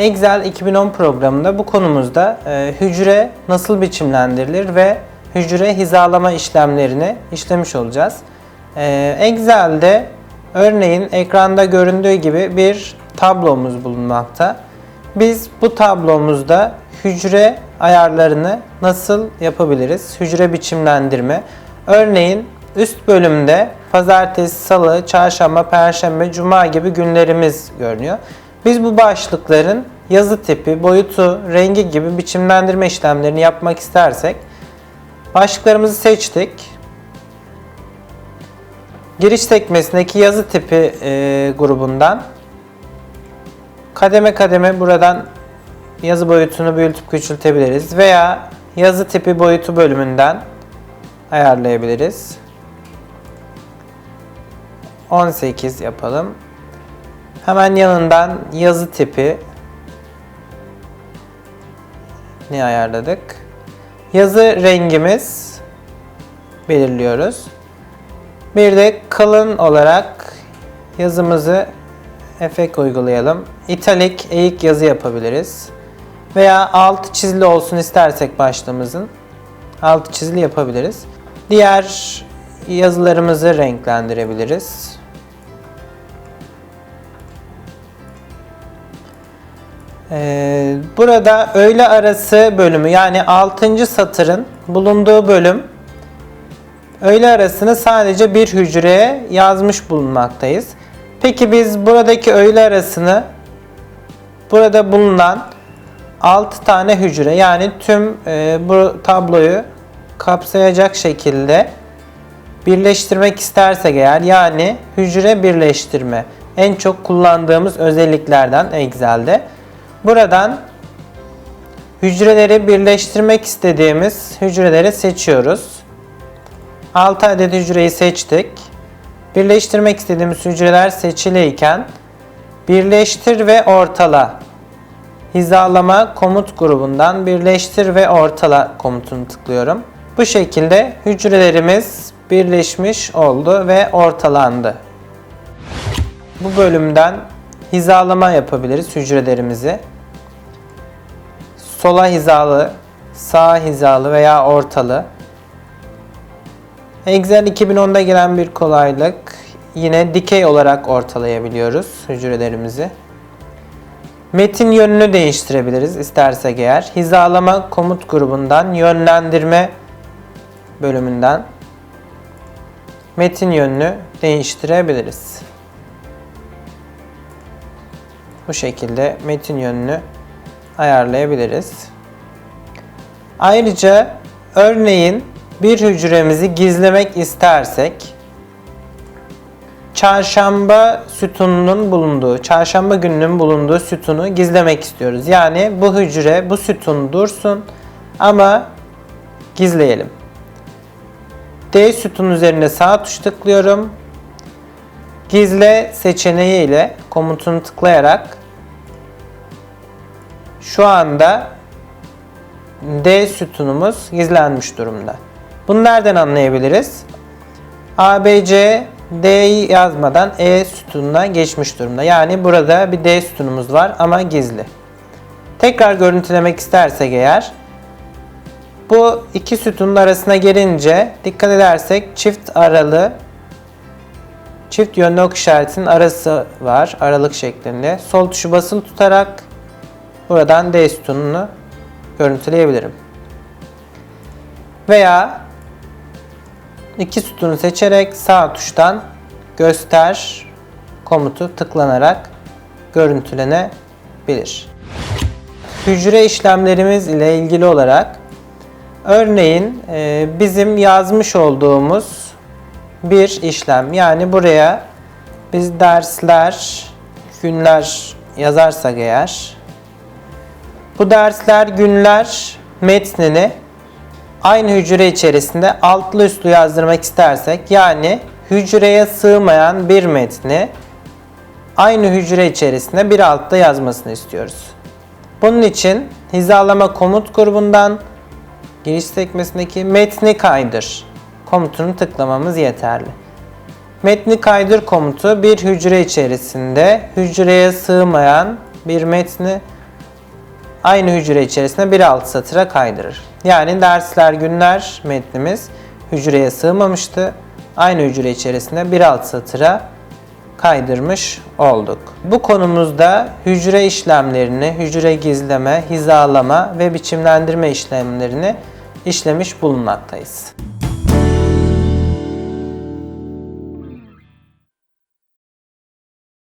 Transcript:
Excel 2010 programında bu konumuzda e, hücre nasıl biçimlendirilir ve hücre hizalama işlemlerini işlemiş olacağız. E, Excel'de örneğin ekranda göründüğü gibi bir tablomuz bulunmakta. Biz bu tablomuzda hücre ayarlarını nasıl yapabiliriz? Hücre biçimlendirme. Örneğin üst bölümde pazartesi, salı, çarşamba, perşembe, cuma gibi günlerimiz görünüyor. Biz bu başlıkların yazı tipi, boyutu, rengi gibi biçimlendirme işlemlerini yapmak istersek başlıklarımızı seçtik. Giriş sekmesindeki yazı tipi e, grubundan kademe kademe buradan yazı boyutunu büyütüp küçültebiliriz veya yazı tipi boyutu bölümünden ayarlayabiliriz. 18 yapalım. Hemen yanından yazı tipi ne ayarladık? Yazı rengimiz belirliyoruz. Bir de kalın olarak yazımızı efekt uygulayalım. İtalik, eğik yazı yapabiliriz. Veya alt çizili olsun istersek başlığımızın alt çizili yapabiliriz. Diğer yazılarımızı renklendirebiliriz. Burada öğle arası bölümü yani 6. satırın bulunduğu bölüm öğle arasını sadece bir hücreye yazmış bulunmaktayız. Peki biz buradaki öğle arasını burada bulunan 6 tane hücre yani tüm e, bu tabloyu kapsayacak şekilde birleştirmek istersek eğer yani hücre birleştirme en çok kullandığımız özelliklerden Excel'de. Buradan hücreleri birleştirmek istediğimiz hücreleri seçiyoruz. 6 adet hücreyi seçtik. Birleştirmek istediğimiz hücreler seçiliyken birleştir ve ortala hizalama komut grubundan birleştir ve ortala komutunu tıklıyorum. Bu şekilde hücrelerimiz birleşmiş oldu ve ortalandı. Bu bölümden hizalama yapabiliriz hücrelerimizi. Sola hizalı, sağ hizalı veya ortalı. Excel 2010'da gelen bir kolaylık. Yine dikey olarak ortalayabiliyoruz hücrelerimizi. Metin yönünü değiştirebiliriz istersek eğer. Hizalama komut grubundan yönlendirme bölümünden metin yönünü değiştirebiliriz. Bu şekilde metin yönünü ayarlayabiliriz. Ayrıca örneğin bir hücremizi gizlemek istersek çarşamba sütununun bulunduğu, çarşamba gününün bulunduğu sütunu gizlemek istiyoruz. Yani bu hücre, bu sütun dursun ama gizleyelim. D sütun üzerine sağ tuş tıklıyorum. Gizle seçeneği ile komutunu tıklayarak şu anda D sütunumuz gizlenmiş durumda. Bunu nereden anlayabiliriz? ABC D'yi yazmadan E sütununa geçmiş durumda. Yani burada bir D sütunumuz var ama gizli. Tekrar görüntülemek istersek eğer bu iki sütunun arasına gelince dikkat edersek çift aralı çift yönlü ok işaretinin arası var aralık şeklinde. Sol tuşu basılı tutarak buradan D sütununu görüntüleyebilirim. Veya iki sütunu seçerek sağ tuştan göster komutu tıklanarak görüntülenebilir. Hücre işlemlerimiz ile ilgili olarak örneğin e, bizim yazmış olduğumuz bir işlem yani buraya biz dersler, günler yazarsak eğer bu dersler, günler metnini aynı hücre içerisinde altlı üstlü yazdırmak istersek yani hücreye sığmayan bir metni aynı hücre içerisinde bir altta yazmasını istiyoruz. Bunun için hizalama komut grubundan giriş sekmesindeki metni kaydır komutunu tıklamamız yeterli. Metni kaydır komutu bir hücre içerisinde hücreye sığmayan bir metni aynı hücre içerisinde bir alt satıra kaydırır. Yani dersler günler metnimiz hücreye sığmamıştı. Aynı hücre içerisinde bir alt satıra kaydırmış olduk. Bu konumuzda hücre işlemlerini, hücre gizleme, hizalama ve biçimlendirme işlemlerini işlemiş bulunmaktayız.